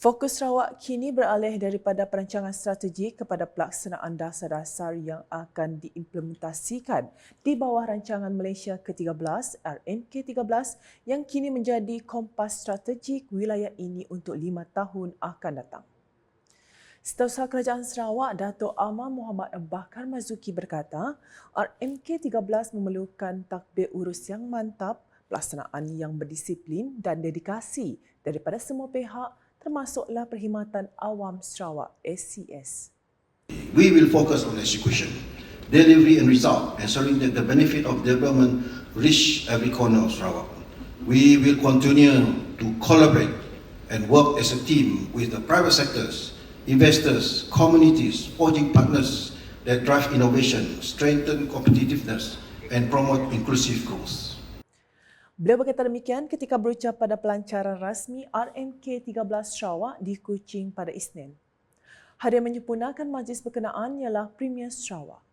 Fokus Sarawak kini beralih daripada perancangan strategi kepada pelaksanaan dasar-dasar yang akan diimplementasikan di bawah rancangan Malaysia ke-13 RMK-13 yang kini menjadi kompas strategik wilayah ini untuk lima tahun akan datang. Setiausaha Kerajaan Sarawak, Datuk Amar Muhammad Bakar Mazuki berkata, RMK-13 memerlukan takbir urus yang mantap, pelaksanaan yang berdisiplin dan dedikasi daripada semua pihak termasuklah Perkhidmatan Awam Sarawak SCS. We will focus on execution, delivery and result, ensuring that the benefit of development reach every corner of Sarawak. We will continue to collaborate and work as a team with the private sectors, investors, communities, forging partners that drive innovation, strengthen competitiveness and promote inclusive growth. Beliau berkata demikian ketika berucap pada pelancaran rasmi RMK 13 Sarawak di Kuching pada Isnin. Hadiah menyempurnakan majlis berkenaan ialah Premier Sarawak.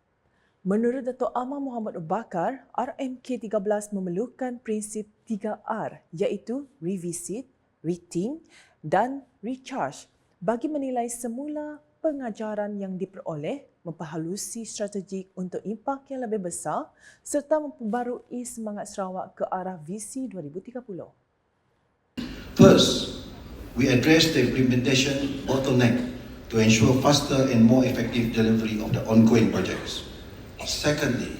Menurut Datuk Amar Muhammad Bakar, RMK 13 memerlukan prinsip 3R iaitu revisit, rethink dan recharge bagi menilai semula pengajaran yang diperoleh, memperhalusi strategik untuk impak yang lebih besar serta memperbarui semangat Sarawak ke arah visi 2030. First, we address the implementation bottleneck to ensure faster and more effective delivery of the ongoing projects. Secondly,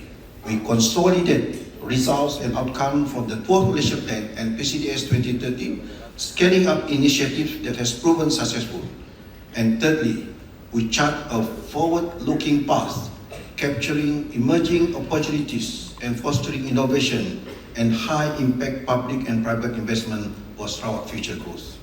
we consolidate results and outcomes from the 12 Malaysia Plan and PCDS 2030, scaling up initiatives that has proven successful. And thirdly, we chart a forward-looking path, capturing emerging opportunities and fostering innovation and high-impact public and private investment for Sarawak future growth.